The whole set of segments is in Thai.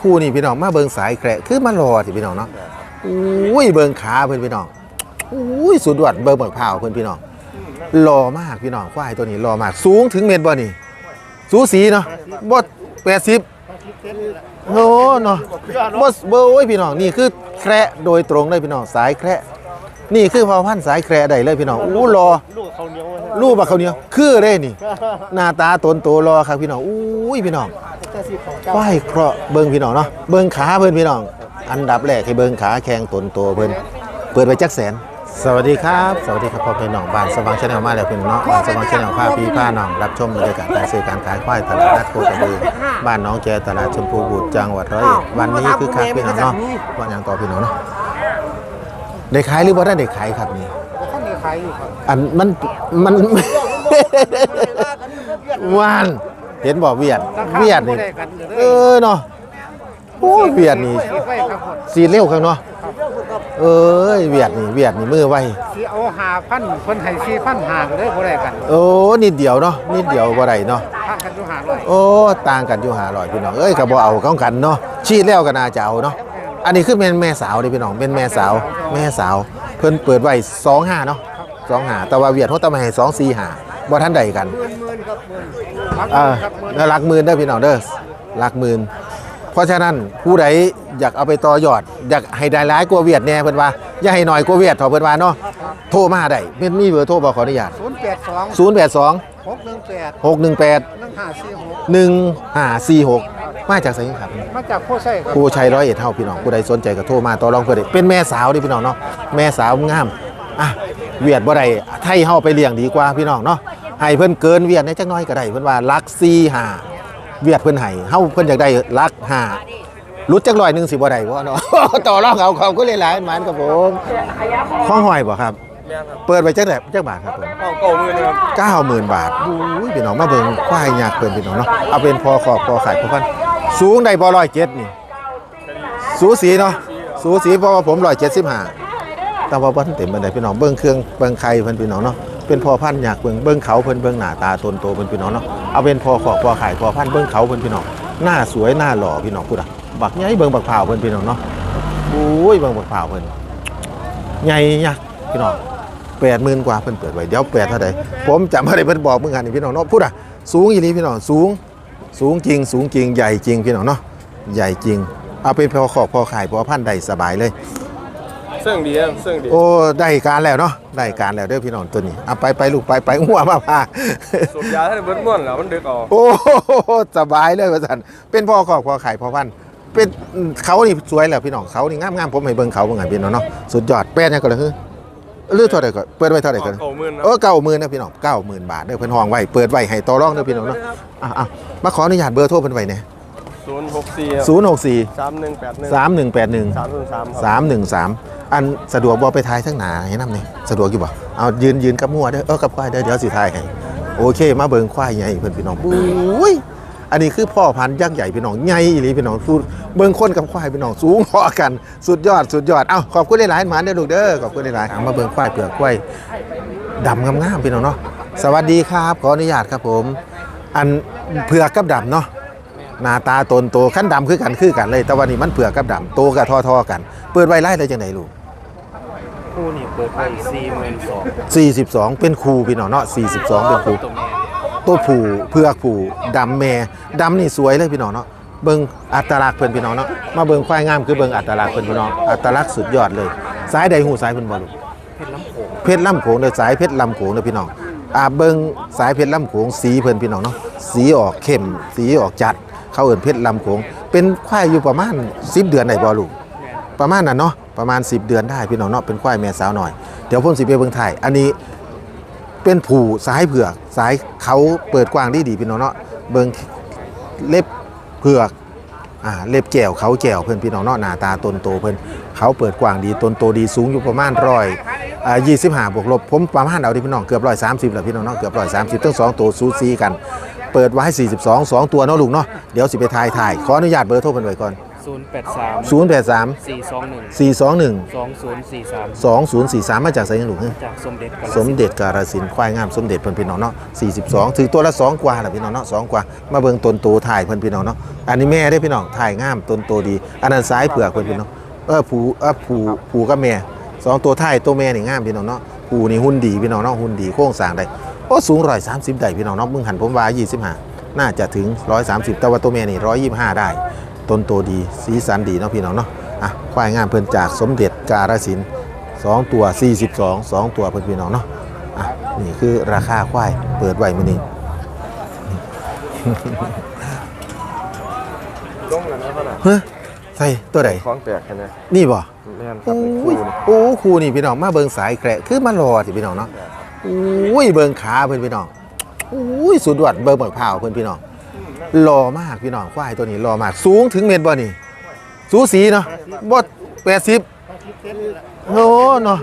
คู่นี่พี่น้องมาเบิงสายแกระคือมารอสิพี่น้องเนาะอุ้ยเบิงขาเพื่อนพี่น้องอุ้ยสุดยอดเบิงเบิ่งพร้าเพื่อนพี่น้องรอมากพี่น้องควายตัวนี้รอมาก สูงถึงเมตรบ่นี่สูสีเนาะบดแปดสิบโอ้เนาะบดเบ่โอ้ยพี่น้องนี่คือแคระโดยตรงเลยพี่น้องสายแคระ นี่คือพอพันธุ์สายแคระได้เลยพี่น้องอู้รอลูกเขาเหนียวไว้รูปบักเขาวเหนียว คือเด้นี่ หน้าตาตนโตรอครับพี่น้องอุ้ยพี่น้องแต่สิของควายเคราะห์เบิ่งพี่น้องเนาะเบิ่งขาเพิ่นพี่น้อง อันดับแรกให้เบิ่งขาแข้งตนโตเพิ่นเปิดไปจักแสนสวัสดีครับ สวัสดีครับพ่อพี่น้องบ้านสว่างชาแนลมาแล้วพี่น้องเนาะบ้านสว่างชาแนลพาพี่พาน้องรับชมบรรยากาศการซื้อการขายควายตลาดนัดโคกระบือบ้านน้องแจตลาดชมพูบุตรจังหวัดร้อยเอ็ดวันนี้คือคักพี่น้องเนาะว่าอย่างต่อพี่น้องเนาะ ได้ขายหรือบ่ได้ได้ขายครับนี่ท่านนี้ขายอยู่ครับอันมันมัน วานเห็นบอกเวียดเวียดนี่เออเนาะโอ้ยเวียดนี่ไว้ครับผมสีเร็วข้างเนาะเอ้ยเวียดนี่เวียดนี่มือไวสิเอาหาพันคนให้สี่พันหาก็ได้บ่ได้กันโอ้นิดเดียวเนาะนิดเดียวบ่ได้เนาะพันกันอยู่หาร้อยโอ้ต่างกันอยู่หาร้อยพี่น้องเอ้ยก็บ่เอาของกันเนาะชี้แล้วก็น่าจะเอาเนาะ อันนี้คือแม่นแม่สาวเด้พี่น้องเป็นแม่สาวแม่สาว เพิ่นเปิดไว้25เนาะ25แต่ว่าเวียดเขาต้องมาให้245บ่ทันใดกันหมื่นหมื่นครับหมื่นเออครับหมื่นแล้วรักหมื่นเด้อพี่น้องเด้อรักหมื่นเพราะฉะนั้นผู้ใดอยากเอาไปต่อยอด อยากให้ได้ร้ายกว่าเวียดแน่เพิ่นว่าอย่าให้น้อยกว่าเวียดเถอะเพิ่นว่าเนาะโทรมาได้เป็นมีเบอร์โทรบ่ขออนุญาตศูนย์แปดสอง082หกหนึ่งแปด618หนึ่งห้าสี่หก1546 มาจากไสครับมาจากโคไส้ครับผู้ชัยร้อยเอ็ดเฮาพี่น้องผู้ใดสนใจก็โทรมาต่อรองเพิ่นได้เป็นแม่สาวเดิพี่น้องเนาะแม่สาวงามอะเวียดบ่ได้ไทยเฮาไปเลี้ยงดีกว่าพี่น้องเนาะให้เพิ่นเกินเวียดในจักหน้อยก็ได้เพิ่นว่ารัก45เวียดเพิ่นให้เฮาเพิ่นอยากได้รัก5รุดจักร้อยหนึ่งสิบ่ได้บ่เนาะ ต่อรองเอาเขาก็เลยหลายหมานครับผมข้องหอยบ่ครับเปิดไปจักแบบจักบาทครับผม เอาเก่ามือเลยครับเก้าหมื่นบาทอุ้ยพี่น้องมาเบิ่งควายยากเพิ่นพี่น้องเนาะ เอาเป็นพอขอบพอขายพอพัน สูงได้บ่ร้อยเจ็ดนี่ สูสีเนาะ สูสีเพราะว่าผมร้อยเจ็ดสิบห้าแต่ว่าเพิ่นเต็มบันไดพี่น้องเบิ่งเครื่องเบิ่งไข่เพิ่นพี่น้องเนาะ เป็นพอพันธุ์อยากเบิ่งเบิ่งเขาเพิ่นเบิ่งหน้าตาตนโตเพิ่นพี่น้องเนาะ เอาเป็นพอขอบพอขายพอพันธุ์เบิ่งเขาเพิ่นพี่น้อง หน้าสวยหน้าหล่อพี่น้องพูดอะ บักใหญ่เบิ่งบักพร้าเพิ่นพี่น้องเนาะอุ้ยเบิ่งบักพร้าเพิ่นใหญ่ยักษ์พี่น้องแปดหมื่นกว่าเพิ่นเปิดไว้เดี๋ยวแปดเท่าใดผมจำบ่ได้เพิ่นบอกเมื่อกันนี่พี่น้องเนาะพูดอะสูงอีหลีพี่น้องสูง สูงจริง สูงจริงใหญ่จริงพี่น้องเนาะใหญ่จริง เอาเป็นพอขอบพอขายพอพันธุ์ได้สบายเลย เสื่องดีครับเสื่องดีโอ้ได้การแล้วเนาะได้การแล้วเด้อพี่น้องตัวนี้เอาไปไปลูกไปไปหัวมาพา สูบยาให้เบิดม่วนแล้วมันดึกออกโอ้สบายเลยว่าสันเป็นพ่อขอบพ่อไข่พ่อพันธุ์เป็นเขานี่สวยแล้วพี่น้องเขานี่งามงามๆผมให้เบิ่งเขาเบิ่งให้พี่น้องเนาะสุดยอดแป้นยังก็เลยคือ เลือเท่าไหร่ก็เปิดไว้เท่าไหร่กันเก่ามื่นนะเออเก้าหมื่นนะพี่น้องเก้าหมื่นบาทเด้อเพิ่นห้องไว้เปิดไว้ให้ต่อรองเด้อพี่น้องเนาะอะอะมาขออนุญาตเบอร์โทรเพิ่นไว้เนี่ยศูนย์หกสี่ศูนย์หกสี่สามหนึ่งแปดหนึ่งสามหนึ่งแปดหนึ่งสามหนึ่งสามสามหนึ่งสามอันสะดวกบ่ไปทายทั้งหนาให้นำนี่สะดวกอยู่บ่เอายืนยืนกับมั่วเด้อเออกับควายเด้อเดี๋ยวสิทายให้โอเค มาเบิ่งควายใหญ่เพิ่นพี่น้องบุ้ย อันนี้คือพ่อพันธุ์ยักษ์ใหญ่พี่น้องใหญ่อีหลีพี่น้องสู้เบิ่งคนกับควายพี่น้องสูงพอกันสุดยอดสุดยอดเอ้าขอบคุณหลายๆหมานเด้อลูกเด้อขอบคุณหลายๆเอามาเบิ่งควายเปลือกควายดำงามๆพี่น้องเนาะสวัสดีครับขออนุญาตครับผม อันเผือกกับดำเนาะหน้าตาตนโตขั้นดำคือกันคือกันเลย แต่วันนี้มันเผือกกับดำโตกับทอทอๆกัน เปิดไว้ไล่เลยจังไหนลูกคู่นี่เปิดไปสี่หมื่นสอง42 เป็นครูพี่น้องเนาะ42 เป็นครู ตัวแม่ ตัวผูเผือกผูดำแม่ดำนี่สวยเลยพี่น้องเนาะเบิ่งอัตลักษณ์เพิ่อนพี่น้องเนาะมาเบิ่งควายงามคือเบิ่งอัตลักษณ์เพิ่อนพี่น้องอัตลักษณ์สุดยอดเลยสายใดหูสายเพิ่อนบ่ลูกเพชรลำโขงเพชรลำโขงเด้อสายเพชรลำโขงเด้อพี่น้องอาเบิ่งสายเพชรลำโขงสีเพิ่อนพี่น้องเนาะสีออกเข้ม สีออกจัด เขาเอิ้นเพชรลำโขงเป็นควายอยู่ประมาณ10เดือนได้บ่ลูกประมาณนั้นเนาะประมาณ 10 เดือนได้พี่น้องเนาะเป็นควายแม่สาวหน่อยเดี๋ยวผมสิไปเบิ่งถ่ายอันนี้ เป็นผูสายเผือกสายเขาเปิดกว้างดีดีพี่น้องเนาะเบิงเล็บเผือกอ่าเล็บแกวเขาแกวเพิ่อนพี่น้องเนาะหน้าตาตนโตเพิ่อนเขาเปิดกว้างดีตนโตดีสูงอยู่ประมาณร้อยอ่ายี่สิบห้าบวกลบผมประมาณเอาดิพี่น้องเกือบร้อยสามสิบแหละพี่น้องเนาะเกือบร้อยสามสิบทั้งสองตัวซูซีกัน เปิดไว้42 2ตัวเนาะลุงเนาะเดี๋ยวสิไปทายถ่ายขออนุญาตเบอร์โทรเพิ่นไว้ก่อน ศูนย์แปดสามศูนย์แปดสามสี่สองหนึ่งสี่สองหนึ่งสองศูนย์สี่สามสองศูนย์สี่สามมาจากไสยังหลวงจากสมเด็จกาฬสสิมนธุ์เด็จการสินธุ์ควายงามสมเด็จเพิ่นพี่น้องเนาะ42 ถือตัวละ 2 กว่าแหละพี่น้องเนาะ2กว่า มาเบิ่งตนโตถ่ายเพิ่นพี่น้องเนาะ อันนี้แม่ได้พี่น้องถ่ายงามตนโตดี อันนั้นซ้ายเผือกเพิ่นพี่น้อง เออผูเออผูผูกับแม่สองตัวถ่ายตัวแม่นี่งามพี่น้องเนาะผูนี่หุ่นดีพี่น้องเนาะหุ่นดีโครงสร้างได้โอ้สูง130ได้พี่น้องเนาะมึงหันผมว่า25น่าจะถึง 130 แต่ว่าตัวแม่นี่125 ได้ ต้นโตดี สีสันดีเนาะพี่น้องเนาะอะควายงามเพิ่นจากสมเด็จกาฬสินธุ์สองตัว 42 2 ตัวเพิ่นพี่น้องเนาะอะนี่คือราคาควายเปิดไว้มื้อนี้ลงแล้วนะพ่อน่ะเฮ้ยใส่ตัวใดของแปลกแค่นี้นี่บ่แม่นครับโอ้ในยคู่นี่โอ้ครูนี่พี่น้องมาเบิ่งสายแกระคือมารอสิพี่น้องเนาะโอ้ยเบิ่งขาเพิ่นพี่น้องโอ้ยสุดยอดเบิ่งเบิ่งพร้าวเพิ่นพี่น้อง หล่อมากพี่น้องควายตัวนี้หล่อมาก สูงถึงเมตรบ่นี่สูสีเนาะบ่80โอ้เนาะ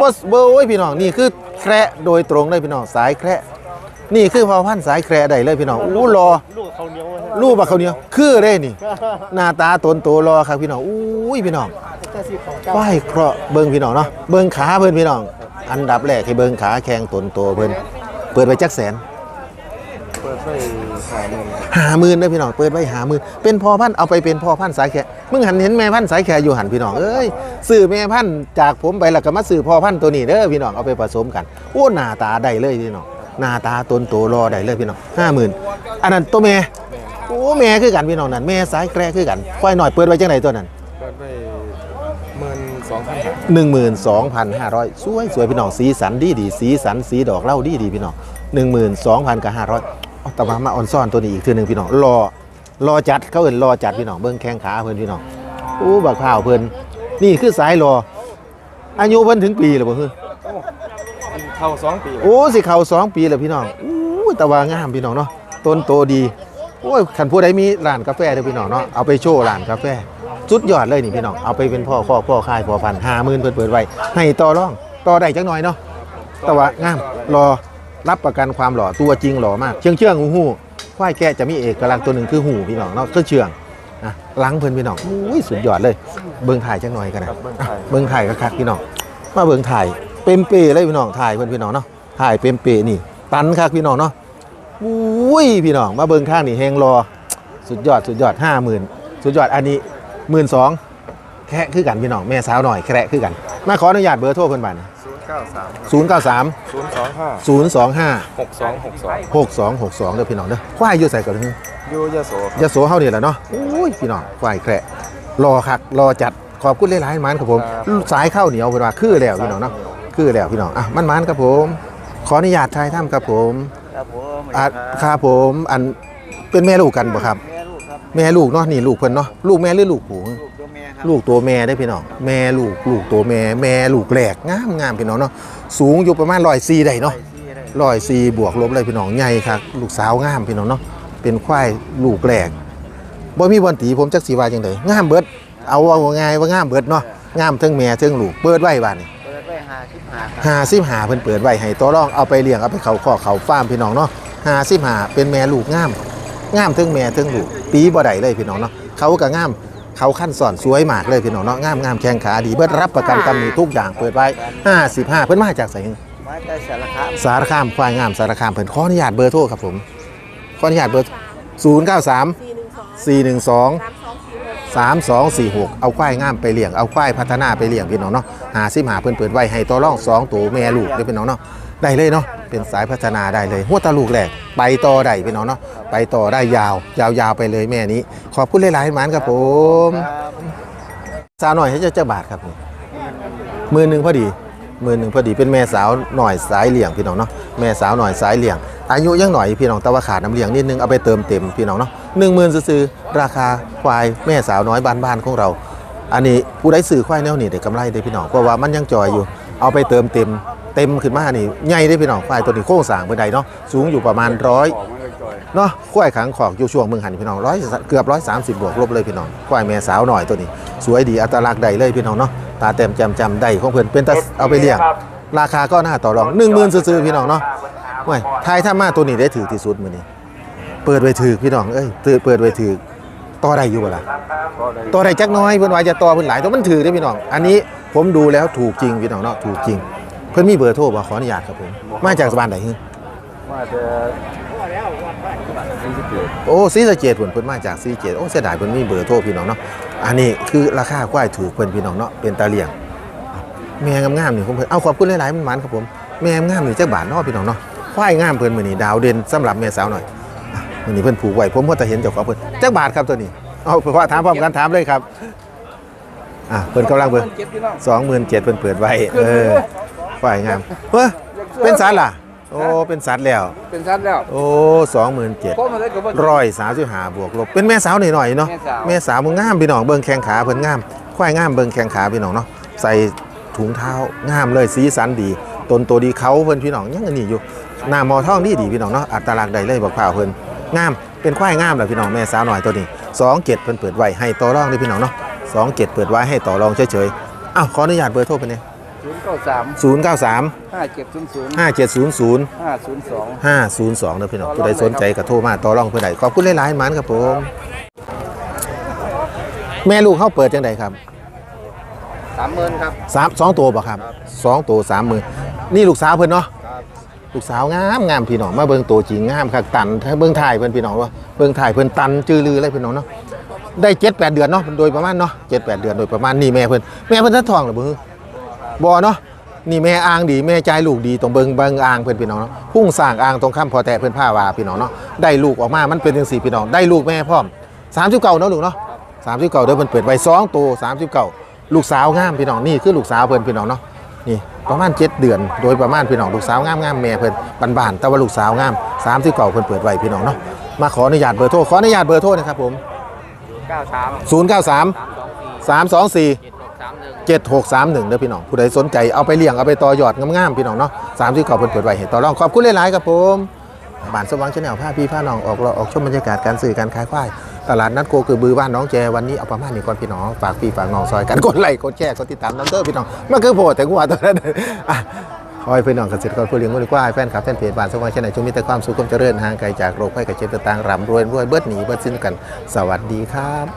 บ่บ่โอ้ยพี่น้องนี่คือแคระโดยตรงเลยพี่น้องสายแคระนี่คือพอพันสายแคระได้เลยพี่น้องอู้หล่อลูกบักเขาเนียวคือเด้นี่ หน้าตาตนโตรอครับพี่น้องอุ้ยพี่น้องไหวเคราะห์เบิ่งพี่น้องเนาะเบิ่งขาเพิ่นพี่น้อง อันดับแรกให้เบิ่งขาแข้งตนโตเพิ่นเปิดไว้จักแสน เปิดไฟหาหนึ่งหาหมื่นเด้อพี่น้องเปิดไว้หาหมื่นเป็นพ่อพันธุ์เอาไปเป็นพ่อพันธุ์สายแขกมึงหันเห็นแม่พันธุ์สายแขกอยู่หันพี่น้องเอ้ยซื้อแม่พันธุ์จากผมไปแล้วก็มาซื้อพ่อพันธุ์ตัวนี้เด้อพี่น้องเอาไปผสมกันโอ้หน้าตาได้เลยพี่น้องหน้าตาตนโตรอได้เลยพี่น้องห้าหมื่นอันนั้นตัวแม่โอ้แม่คือกันพี่น้องนั่นแม่สายแกรคือกันควายหน่อยเปิดไว้จังไหนตัวนั้นเปิดไฟหมื่นสองพันบาทหนึ่งหมื่นสองพันห้าร้อยสวยสวยพี่น้องสีสันดีดีสีสันสีดอกเหล่าดีดีพี่น้องหนึ่งหมื่นสองพันกับห้าร้อย ต่อมามาออนซ่อนตัวนี้อีกทีหนึ่งพี่น้องรอรอจัดเขาเอินรอจัดพี่น้องเบิ้งแข้งขาเพิ่นพี่น้องโอ้บักข้าวเพิ่นนี่คือสายรออายุเพิ่นถึงปีหรือเปล่าคือเข้าสองปีแล้วโอ้สิเข้าสองปีแล้วพี่น้องอู้แต่ว่างามพี่น้องเนาะต้นโตดีโอ้ยขันผู้ใดมีร้านกาแฟเด้อพี่น้องเนาะเอาไปโชว์ร้านกาแฟสุดยอดเลยนี่พี่น้องเอาไปเป็นพ่อข้อพ่อค่ายพ่อพันห้าหมื่นเพิ่นเปิดไว้ให้ต่อรองต่อได้จักหน่อยเนาะแต่ว่างามรอ รับประกันความหล่อตัวจริงหล่อมาก เชื่องเชื่องหูหูควายแก่จะมีเอกลักษณ์ตัวหนึ่งคือหูพี่น้องเนาะคือเชื่องนะหลังเพิ่นพี่น้องอุ้ยสุดยอดเลย เบิ่งถ่ายจังหน่อยกันนะเบิ่งถ่ายคักๆพี่น้องมาเบิ่งถ่ายเต็มเปเลยพี่น้องถ่ายเพิ่นพี่น้องเนาะถ่ายเต็มเปนี่ ตันคักพี่น้องเนาะอุ้ยพี่น้องมาเบิ่งข้างนี่แฮงรอ สุดยอดสุดยอดห้าหมื่นสุดยอดอันนี้หมื่นสองแค่คือกันพี่น้องแม่สาวหน่อยแค่คือกันมาขออนุญาตเบอร์โทรเพิ่นบัดศูน เก้าสามศูนย์เก้าสามศูนย์สองห้าศูนย์สองห้าหกสองหกสอง6262เด้อพี่น้องเด้อควายอยู่ใส่ก่อนเด้ออยูยโสครับ ยะโสเฮานี่แหละเนาะโอ้ยพี่น้องควายแคระรอคักรอจัดขอบคุณหลายๆมันครับผมสายข้าวเหนียวเพิ่นว่าคือแล้วพี่น้องเนาะคือแล้วพี่น้องอะมันมันครับผม ขออนุญาตทายถ้ำครับผมครับผมอะครับผมอันเป็นแม่ลูกกันบ่ครับ แม่ลูกครับแม่ลูกเนาะนี่ลูกเพิ่นเนาะลูกแม่หรือลูกผู้ลูกตัวแม่ ครับ ลูกตัวแม่ได้อพี่น้องแม่ลูกลูกตัวแม่แม่ลูกแหลกงามงามพี่น้องเนาะสูงอยู่ประมาณ104ได้เนาะซี่ได้ร้อยสี่บวกลบเลยพี่น้องใหญ่ครับลูกสาวงามพี่น้องเนาะเป็นควายลูกแรกบ่มีวันตีผมจักสีว่าจังไดงามเบิด เอาว่าง่ายว่างามเบิดเนาะงามเทั้งแม่เทั้งลูกเปิดไว้บาดนี้เปิดไว้หาสิบหาครับหาสิบหาเพิ่นเปิดไว้ให้ตัวรองเอาไปเลี้ยงเอาไปเขาข้อเขาฟาร์มพี่น้องเนาะหาสิบหาเป็นแม่ลูกงามงามเทั้งแม่เทั้งลูกตีบ่ได้เลยพี่น้องเนาะเขาก็งาม เขาขั้นสอนสวยมากเลยพี่น้องเนาะงามงามแข้งขาดีเบิดรับประกันตำหนิทุกอย่างเปิดไว้ 55 เพิ่นมาจากไสไม้แต่สารคามสารคามควายงามสารคามเพิ่นขออนุญาตเบอร์โทรครับผมขออนุญาตเบอร์ 0 9 3 4 1 2 3 2 4 6 เอาควายงามไปเลี้ยงเอาควายพัฒนาไปเลี้ยงพี่น้องเนาะหาซิมหาเพิ่นเปิดไว้ให้ตัวร่อง2ตัวแม่ลูกเด้อพี่น้องเนาะ ได้เลยเนาะเป็นสายพัฒนาได้เลยหัวตาลูกแหลกไปต่อได้พี่น้องเนาะไปต่อได้ยาวยาวยาวไปเลยแม่นี้ ขอบคุณหลายๆหมานครับผมสาวหน่อยให้เจ้าเจ้าบาทครับมือหนึ่งพอดีมือหนึ่งพอดีเป็นแม่สาวหน่อยสายเหลี่ยงพี่น้องเนาะแม่สาวหน่อยสายเหลี่ยง อายุยังหน่อยพี่น้องแต่ว่าขาดน้ำเหลี้ยงนิดนึงเอาไปเติมเต็มพี่น้องเนาะหนึ่งหมื่นซื้อราคาควายแม่สาวน้อยบ้านๆของเรา อันนี้ผู้ใดซื้อควายแนวนี้ได้กำไรได้พี่น้องเพราะว่ามันยังจอยอยู่ เอาไปเติมเต็ม เต็มขึ้นมานี่ใหญ่ได้พี่น้องควายตัวนี้โค้งสร้างเบอร์ใดเนาะสูงอยู่ประมาณร้อยเนาะควายขังขอกอยู่ช่วงเมืองหันพี่น้องร้อยเกือบร้อยสามสิบบวกลบเลยพี่น้องควายแม่สาวหน่อยตัวนี้ สวยดีอัตลักษณ์ใดเลยพี่น้องเนาะตาเต็มแจมจำใดของเพื่อนเป็นตาเอาไปเลี้ยงราคาก็น่าต่อรองหนึ่งหมื่นซื้อๆพี่น้องเนาะว้ยทายถ้ามาตัวนี้ได้ถือที่สุดมือนี้ เปิดไว้ถือพี่น้องเอ้ยเปิดเปิดไว้ถือต่อได้อยู่บ่ล่ะก็ได้ต่อได้จักหน้อยเพิ่นว่าจะต่อเพิ่นหลายตัวมันถือได้อพี่น้อง อันนี้ผมดูแล้วถูกจริงพี่น้องเนาะถูกจริง เพิ่นมีเบอร์โทรบ่ขออนุญาตครับผม มาจากสบ้านไหนฮึมาแต่สี่สิบเจ็ดโอ้ศรีสะเกษเพิ่นเพิ่นมาจากศรีสะเกษโอ้เสียดายเพิ่นมีเบอร์โทรพี่น้องเนาะ อันนี้คือราคาควายถูกเพิ่นพี่น้องเนาะ เป็นตาเลี่ยง แม่งามๆนี่ผมเพิ่นเอาขอบคุณหลายๆมันหมันครับผม แม่งามๆนี่จักบาทเนาะพี่น้องเนาะ ควายงามเพิ่นมื้อนี้ดาวเด่นสำหรับแม่สาวหน่อยอะมื้อนี้เพิ่นผูกไว้ผมก็จะเห็นเจ้าของเพิ่นจักบาทครับตัวนี้ เอาเพราะว่าถามพร้อมกันถามเลยครับ อะเพิ่นกำลังเบิ่งสองหมื่นเจ็ดเพิ่นเปิดไว้ เออ ฝ่ายงามเฮ้ยเป็นสัตว์ล่ะ โอ้ เป็นสัตว์แล้ว เป็นชั้นแล้ว โอ้สองหมื่นเจ็ดพวกมันได้กับว่าร้อยสามสิบห้าบวกลบ เป็นแม่สาวหน่อยๆเนาะแม่สาวแม่สาวมึงงามพี่น้องเบิ่งแข้งขาเพิ่นงาม ควายงามเบิ่งแข้งขาพี่น้องเนาะ ใส่ถุงเท้างามเลยสีสันดีตนโตดีเขาเพิ่นพี่น้องยังอันนี้อยู่หน้ามอท่องดีดีพี่น้องเนาะอัตลักษณ์ได้เลยบอกพร้าวเพิ่นงามเป็นควายงามแหละพี่น้องแม่สาวหน่อยตัวนี้สองเจ็ดเพิ่นเปิดไว้ให้ต่อรองเด้อพี่น้องเนาะสองเจ็ดเปิดไว้ให้ต่อรองเฉยๆอ้าวขออนุญาตเบอร์โทรเพิ่นเนี่ย ศูนย์เก้าสามศูนย์เก้าสามห้าเจ็ดศูนย์ศูนย์ห้าเจ็ดศูนย์ศูนย์ห้าศูนย์สองห้าศูนย์สองเด้อพี่น้องผู้ใดสนใจก็โทรมาต่อรองเพื่อใดขอบคุณหลายๆหมันครับผม แม่ลูกเขาเปิดจังไดครับสามหมื่นครับ สามสองตัวบ่ครับสองตัวสามมือนี่ลูกสาวเพิ่นเนาะครับ ลูกสาวงามงามพี่น้องมาเบิ่งตัวจริงงามคักตันถ้าเบิ่งถ่ายเพิ่นพี่น้องว่าเบิ่งถ่ายเพิ่นตันจือลือเลยพี่น้องเนาะได้เจ็ดแปดเดือนเนาะโดยประมาณเนาะเจ็ดแปดเดือนโดยประมาณนี่แม่เพิ่นแม่เพิ่นทัดทองหรือบ่ ฮึบ่เนาะนี่แม่อ่างดีแม่ใจายลูกดีตรงเบิ่งเบิ่งอ่างเพิ่นพี่น้องเนาะพุ่งสร้างอ่างตรงข้ามพอแต่เพิ่นผ้าว่าพี่น้องเนาะได้ลูกออกมามันเป็นจังซี่พี่น้องได้ลูกแม่พร้อม39เนาะลูกเนาะ39เด้อเพิ่นเปิดไว้2ตัว39ลูกสาวงามพี่น้องนี่คือลูกสาวเพิ่นพี่น้องเนาะนี่ประมาณ7เดือน โดยประมาณพี่น้องลูกสาวงามงามๆแม่เพิ่นบานๆแต่ว่าลูกสาวงาม3ที่เก่าเพิ่นเปิดไว้พี่น้องเนาะมาขออนุญาตเบอร์โทรขออนุญาตเบอร์โทรนะครับผมเก้าสาม093สามสองสี่324 เจ็ดหกสามหนึ่ง7631เด้อพี่น้องผู้ใดสนใจเอาไปเลี้ยงเอาไปต่อยอดงามๆพี่น้องเนาะ3ที่เก่าเพิ่นเปิดไว้เห็นต่อรองขอบคุณหลายๆครับผมบ้านสว่างชาแนลพาพี่พาน้องออกเราออกชมบรรยากาศการสื่อการขายควายตลาดนัดโกคือบือบ้านน้องแจวันนี้เอาประมาณนี้ก่อนพี่น้องฝากพี่ฝากน้องซอยกันกดไลค์กดแชร์กดติดตามน้ำเด้อพี่น้องมันคือโพดแต่กูว่าตอนนั้นอะขอให้พี่น้องเกษตรกรผู้เลี้ยงวัวควายแฟนคลับแฟนเพจบ้านสว่างชนจงมีแต่ความสุขความเจริญห่างไกลจากโรคภัยไข้เจ็บต่างๆร่ำรวยรวยเบิดหนีเบิดสิ้นกัน สวัสดีครับ